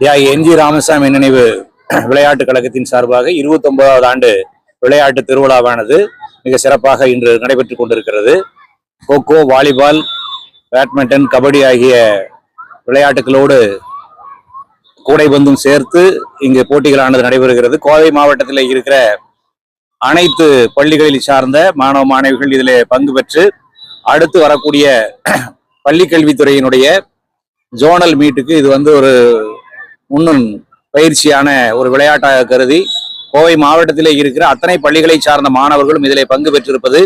தியாகி N G Ramasamy நினைவு விளையாட்டுக் கழகத்தின் சார்பாக இருபத்தி ஒன்பதாவது ஆண்டு விளையாட்டு திருவிழாவானது மிக சிறப்பாக இன்று நடைபெற்றுக் கொண்டிருக்கிறது. கோகோ வாலிபால் பேட்மிண்டன் கபடி ஆகிய விளையாட்டுகளோடு கூடைபந்தும் சேர்த்து இங்கு போட்டிகளானது நடைபெறுகிறது. கோவை மாவட்டத்தில் இருக்கிற அனைத்து பள்ளிகளில் சார்ந்த மாணவ மாணவிகள் இதில் பங்கு பெற்று அடுத்து வரக்கூடிய பள்ளி கல்வித்துறையினுடைய ஜோனல் மீட்டுக்கு இது வந்து ஒரு முன்னும் பயிற்சியான ஒரு விளையாட்டாக கருதி கோவை மாவட்டத்திலே இருக்கிற அத்தனை பள்ளிகளை சார்ந்த மாணவர்களும் இதில் பங்கு பெற்றிருப்பது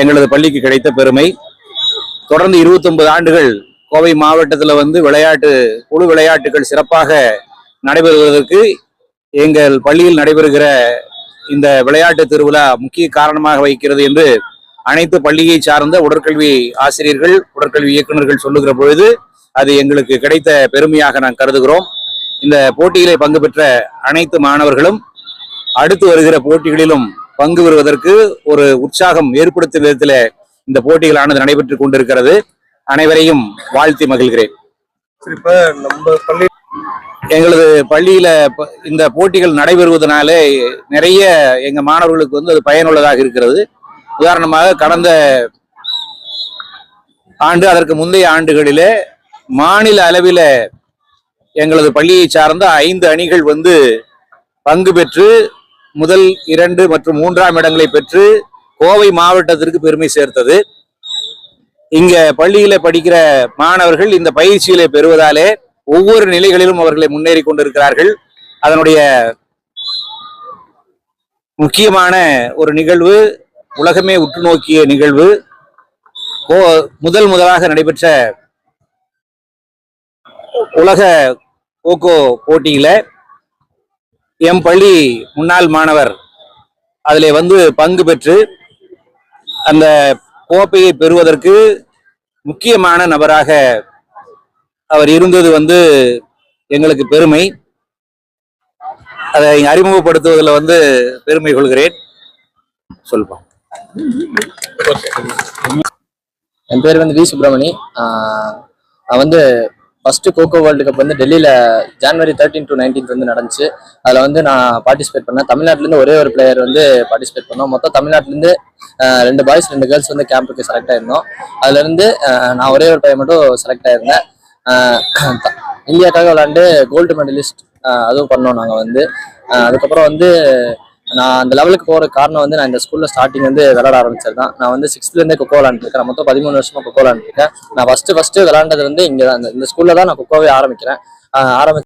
எங்களது பள்ளிக்கு கிடைத்த பெருமை. தொடர்ந்து 29 ஆண்டுகள் கோவை மாவட்டத்தில் வந்து விளையாட்டு குழு விளையாட்டுகள் சிறப்பாக நடைபெறுவதற்கு எங்கள் பள்ளியில் நடைபெறுகிற இந்த விளையாட்டு திருவிழா முக்கிய காரணமாக வைக்கிறது என்று அனைத்து பள்ளியை சார்ந்த உடற்கல்வி ஆசிரியர்கள் உடற்கல்வி இயக்குநர்கள் சொல்லுகிற பொழுது அது எங்களுக்கு கிடைத்த பெருமையாக நான் கருதுகிறோம். இந்த போட்டியிலே பங்கு பெற்ற அனைத்து மாணவர்களும் அடுத்து வருகிற போட்டிகளிலும் பங்கு பெறுவதற்கு ஒரு உற்சாகம் ஏற்படுத்தும் விதத்தில் இந்த போட்டிகளானது நடைபெற்றுக் கொண்டிருக்கிறது. அனைவரையும் வாழ்த்தி மகிழ்கிறேன். சரி இப்ப நம்ம பள்ளி எங்களது பள்ளியில இந்த போட்டிகள் நடைபெறுவதனால நிறைய எங்க மாணவர்களுக்கு வந்து அது பயனுள்ளதாக இருக்கிறது. உதாரணமாக கடந்த ஆண்டு அதற்கு முந்தைய ஆண்டுகளிலே மாநில அளவில எங்களது பள்ளியை சார்ந்த ஐந்து அணிகள் வந்து பங்கு பெற்று முதல் இரண்டு மற்றும் மூன்றாம் இடங்களை பெற்று கோவை மாவட்டத்திற்கு பெருமை சேர்த்தது. இங்க பள்ளியில படிக்கிற மாணவர்கள் இந்த பயிற்சிகளை பெறுவதாலே ஒவ்வொரு நிலைகளிலும் அவர்களை முன்னேறி கொண்டிருக்கிறார்கள். அதனுடைய முக்கியமான ஒரு நிகழ்வு உலகமே உற்று நோக்கிய நிகழ்வு. கோ- முதல் முதலாக நடைபெற்ற உலக கோகோ போட்டியில் எம் பள்ளி முன்னாள் மாணவர் அதில் வந்து பங்கு பெற்று அந்த கோப்பையை பெறுவதற்கு முக்கியமான நபராக அவர் இருந்தது வந்து எங்களுக்கு பெருமை. அதை அறிமுகப்படுத்துவதில் வந்து பெருமை கொள்கிறேன். சொல்லுப்பா. என் பேர் வந்து வி சுப்பிரமணி. நான் வந்து ஃபர்ஸ்ட் கோகோ வேர்ல்டு கப் வந்து டெல்லியில் ஜான்வரி தேர்ட்டீன் டு நைன்டீன்த் வந்து நடந்துச்சு. அதில் வந்து நான் பார்ட்டிசிபேட் பண்ணேன். தமிழ்நாட்டிலேருந்து ஒரே ஒரு பிளேயர் வந்து பார்ட்டிசிபேட் பண்ணோம். மொத்தம் தமிழ்நாட்டிலேருந்து ரெண்டு பாய்ஸ் ரெண்டு கேர்ள்ஸ் வந்து கேம்புக்கு செலக்ட் ஆயிருந்தோம். அதுலேருந்து நான் ஒரே ஒரு பையன் மட்டும் செலக்ட் ஆயிருந்தேன். இந்தியாக்காக விளாண்டு கோல்டு மெடலிஸ்ட் அதுவும் பண்ணோம் நாங்கள் வந்து. அதுக்கப்புறம் வந்து நான் அந்த லெவலுக்கு போகிற காரணம் வந்து நான் இந்த ஸ்கூலில் ஸ்டார்டிங் வந்து விளாட ஆரம்பிச்சது தான் நான் வந்து சிக்ஸ்த்லேருந்தே கொக்கோ விளாண்டுருக்கேன் நான் மொத்தம் பதிமூணு வருஷமா கொக்கோ விளாண்டுருக்கேன் நான் ஃபஸ்ட்டு ஃபஸ்ட்டு விளாண்டது வந்து இங்கே தான் இந்த- ஸ்கூலில் தான் நான் கொக்கோவே ஆரம்பிக்கிறேன். ஆரம்பி